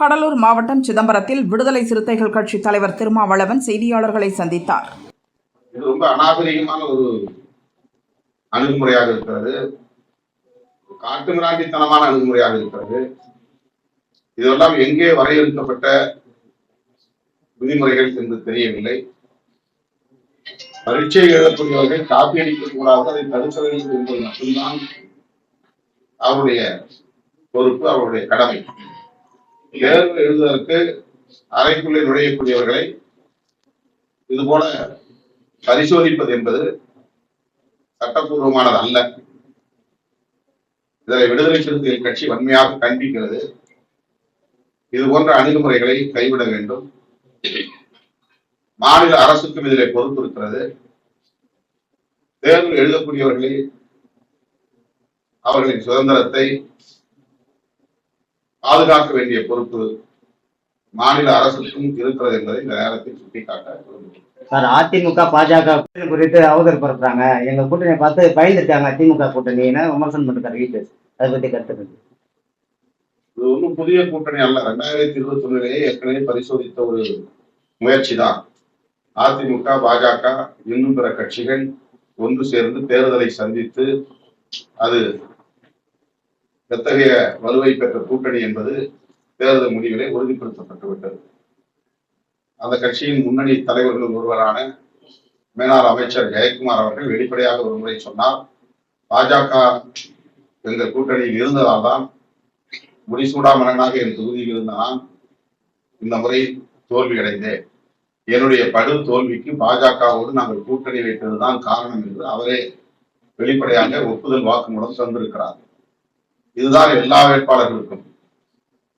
கடலூர் மாவட்டம் சிதம்பரத்தில் விடுதலை சிறுத்தைகள் கட்சி தலைவர் திருமாவளவன் செய்தியாளர்களை சந்தித்தார். இது ரொம்ப அநாகரிகமான ஒரு அணுகுமுறையாக இருக்கிறது. காட்டுமிராண்டித்தனமான அணுகுமுறையாக இருக்கிறது. இதெல்லாம் எங்கே வரையறுக்கப்பட்ட விதிமுறைகள் என்று தெரியவில்லை. பரீட்சை எழுதக்கூடியவர்கள் காப்பி அடிக்க கூடாது அதை தடுக்க வேண்டும் என்பது மட்டும்தான் அவருடைய பொறுப்பு அவருடைய கடமை. தேர்வு எழுதுவதற்கு அறைக்குள்ளே நுழையக்கூடியவர்களை இது போல பரிசோதிப்பது என்பது சட்டப்பூர்வமானது அல்ல. இதனை விடுதலை சிறுத்தைகள் கட்சி வன்மையாக கண்டிக்கிறது. இது போன்ற அணுகுமுறைகளை கைவிட வேண்டும். மாநில அரசுக்கும் இதிலே பொறுப்பு இருக்கிறது தேர்வு எழுதக்கூடியவர்களை அவர்களின் சுதந்திரத்தை பாதுகாக்க வேண்டிய பொறுப்பு மாநில அரசுக்கும் இருக்கிறது என்பதை இந்த நேரத்தில் சுட்டிக்காட்ட விரும்புகிறேன். சார் அதிமுக பாஜக குறித்து அவதூறு பரப்புறாங்க எங்க கூட்டணியை பார்த்து பயந்துட்டாங்க திமுக கூட்டணின்னு விமர்சனம் பண்ணிருக்காரு வீட்டு. அதை பத்தி கருத்து. இது ஒன்றும் புதிய கூட்டணி அல்ல. ரெண்டாயிரத்தி இருபத்தி ஒண்ணுலேயே ஏற்கனவே பரிசோதித்த ஒரு முயற்சி தான் அதிமுக பாஜக இன்னும் பிற கட்சிகள் ஒன்று சேர்ந்து தேர்தலை சந்தித்து அது எத்தகைய வலுவை பெற்ற கூட்டணி என்பது தேர்தல் முடிவிலே உறுதிப்படுத்தப்பட்டுவிட்டது. அந்த கட்சியின் முன்னணி தலைவர்கள் ஒருவரான மேலாள் அமைச்சர் ஜெயக்குமார் அவர்கள் வெளிப்படையாக ஒரு முறை சொன்னார் பாஜக எங்கள் கூட்டணியில் இருந்ததால் தான் முடிசூடா மன்னனாக என் தொகுதியில் இருந்த நான் இந்த முறை தோல்வி அடைந்தேன் என்னுடைய படு தோல்விக்கு பாஜகவோடு நாங்கள் கூட்டணி வைத்ததுதான் காரணம் என்று அவரே வெளிப்படையாக ஒப்புதல் வாக்குமூலம் தந்திருக்கிறார். இதுதான் எல்லா வேட்பாளர்களுக்கும்.